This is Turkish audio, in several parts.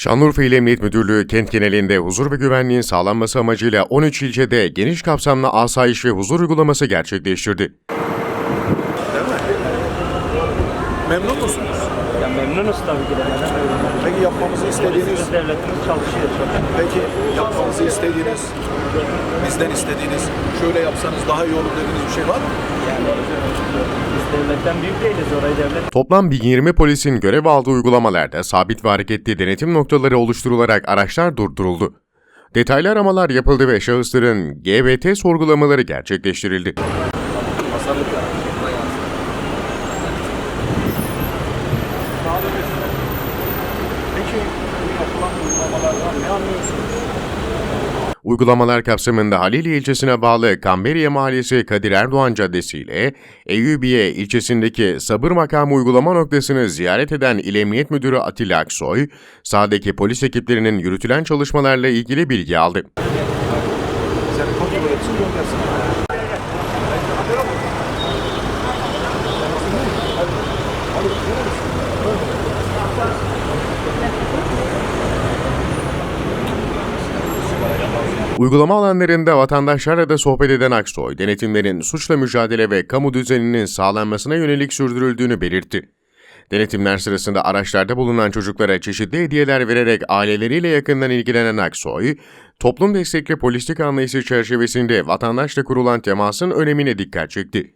Şanlıurfa İl Emniyet Müdürlüğü kent genelinde huzur ve güvenliğin sağlanması amacıyla 13 ilçede geniş kapsamlı asayiş ve huzur uygulaması gerçekleştirdi. Memnun musunuz? Ya memnunuz tabii ki de. Peki yapmamızı istediğiniz, devletimiz çalışıyor çok. peki yapmamızı istediğiniz, bizden istediğiniz, şöyle yapsanız daha iyi olur dediğiniz bir şey var mı? Yani devletten büyük değiliz. Orayı devlet Toplam 1020 polisin görev aldığı uygulamalarda sabit ve hareketli denetim noktaları oluşturularak araçlar durduruldu. Detaylı aramalar yapıldı ve şahısların GBT sorgulamaları gerçekleştirildi. Peki bu yapılan uygulamalardan ne anlıyorsunuz? Uygulamalar kapsamında Halili ilçesine bağlı Kamberiye Mahallesi Kadir Erdoğan Caddesi ile Eyyubiye ilçesindeki sabır makamı uygulama noktasını ziyaret eden İl Emniyet Müdürü Atilla Aksoy, sahadaki polis ekiplerinin yürütülen çalışmalarla ilgili bilgi aldı. Seni kontrol Uygulama alanlarında vatandaşlarla da sohbet eden Aksoy, denetimlerin suçla mücadele ve kamu düzeninin sağlanmasına yönelik sürdürüldüğünü belirtti. Denetimler sırasında araçlarda bulunan çocuklara çeşitli hediyeler vererek aileleriyle yakından ilgilenen Aksoy, toplum destekli polislik anlayışı çerçevesinde vatandaşla kurulan temasın önemine dikkat çekti.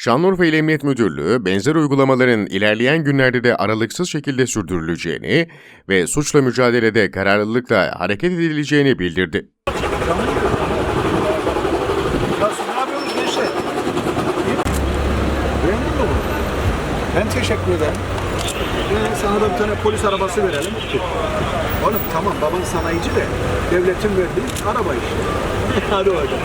Şanlıurfa İl Emniyet Müdürlüğü, benzer uygulamaların ilerleyen günlerde de aralıksız şekilde sürdürüleceğini ve suçla mücadelede kararlılıkla hareket edileceğini bildirdi. Ben teşekkür ederim. Ee, sana da bir tane polis arabası verelim. Oğlum tamam baban sanayici de devletin verdiği araba işte. Hadi bakalım.